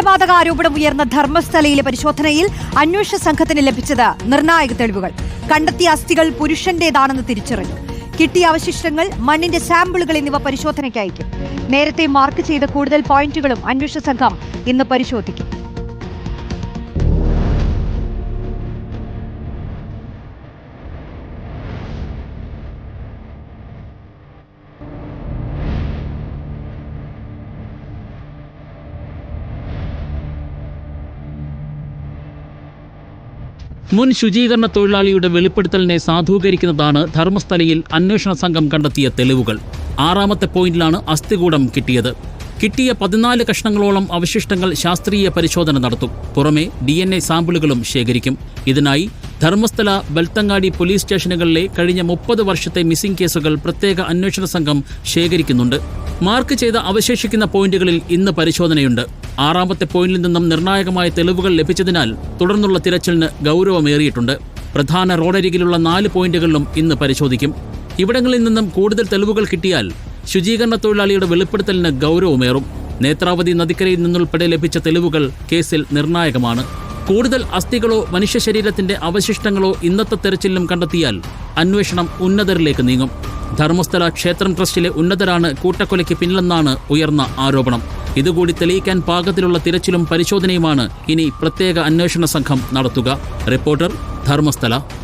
കൊലപാതക ആരോപണം ഉയർന്ന ധർമ്മസ്ഥലയിലെ പരിശോധനയിൽ അന്വേഷണ സംഘത്തിന് ലഭിച്ചത് നിർണായക തെളിവുകൾ. കണ്ടെത്തിയ അസ്ഥികൾ പുരുഷന്റേതാണെന്ന് തിരിച്ചറിഞ്ഞു. കിട്ടിയ അവശിഷ്ടങ്ങൾ മണ്ണിന്റെ സാമ്പിളുകൾ എന്നിവ പരിശോധനയ്ക്ക് അയക്കും. നേരത്തെ മാർക്ക് ചെയ്ത കൂടുതൽ പോയിന്റുകളും അന്വേഷണ സംഘം ഇന്ന് പരിശോധിക്കും. മുൻ ശുചീകരണ തൊഴിലാളിയുടെ വെളിപ്പെടുത്തലിനെ സാധൂകരിക്കുന്നതാണ് ധർമ്മസ്ഥലയിൽ അന്വേഷണ സംഘം കണ്ടെത്തിയ തെളിവുകൾ. ആറാമത്തെ പോയിന്റിലാണ് അസ്ഥികൂടം കിട്ടിയത്. കിട്ടിയ പതിനാല് കഷ്ണങ്ങളോളം അവശിഷ്ടങ്ങൾ ശാസ്ത്രീയ പരിശോധന നടത്തും. പുറമെ ഡി എൻ എ സാമ്പിളുകളും ശേഖരിക്കും. ഇതിനായി ധർമ്മസ്ഥല ബൽത്തങ്ങാടി പോലീസ് സ്റ്റേഷനുകളിലെ കഴിഞ്ഞ മുപ്പത് വർഷത്തെ മിസ്സിംഗ് കേസുകൾ പ്രത്യേക അന്വേഷണ സംഘം ശേഖരിക്കുന്നുണ്ട്. മാർക്ക് ചെയ്ത അവശേഷിക്കുന്ന പോയിന്റുകളിൽ ഇന്ന് പരിശോധനയുണ്ട്. ആറാമത്തെ പോയിന്റിൽ നിന്നും നിർണായകമായ തെളിവുകൾ ലഭിച്ചതിനാൽ തുടർന്നുള്ള തിരച്ചിലിന് ഗൗരവമേറിയിട്ടുണ്ട്. പ്രധാന റോഡരികിലുള്ള നാല് പോയിന്റുകളിലും ഇന്ന് പരിശോധിക്കും. ഇവിടങ്ങളിൽ നിന്നും കൂടുതൽ തെളിവുകൾ കിട്ടിയാൽ ശുചീകരണ തൊഴിലാളിയുടെ വെളിപ്പെടുത്തലിന് ഗൗരവമേറും. നേത്രാവതി നദിക്കരയിൽ നിന്നുൾപ്പെടെ ലഭിച്ച തെളിവുകൾ കേസിൽ നിർണായകമാണ്. കൂടുതൽ അസ്ഥികളോ മനുഷ്യ ശരീരത്തിന്റെ അവശിഷ്ടങ്ങളോ ഇന്നത്തെ തെരച്ചിലിലും കണ്ടെത്തിയാൽ അന്വേഷണം ഉന്നതരിലേക്ക് നീങ്ങും. ധർമ്മസ്ഥല ക്ഷേത്രം ട്രസ്റ്റിലെ ഉന്നതരാണ് കൂട്ടക്കൊലയ്ക്ക് പിന്നിലെന്നാണ് ഉയർന്ന ആരോപണം. ഇതുകൂടി തെളിയിക്കാൻ പാകത്തിലുള്ള തിരച്ചിലും പരിശോധനയുമാണ് ഇനി പ്രത്യേക അന്വേഷണ സംഘം നടത്തുക. റിപ്പോർട്ടർ ധർമ്മസ്ഥല.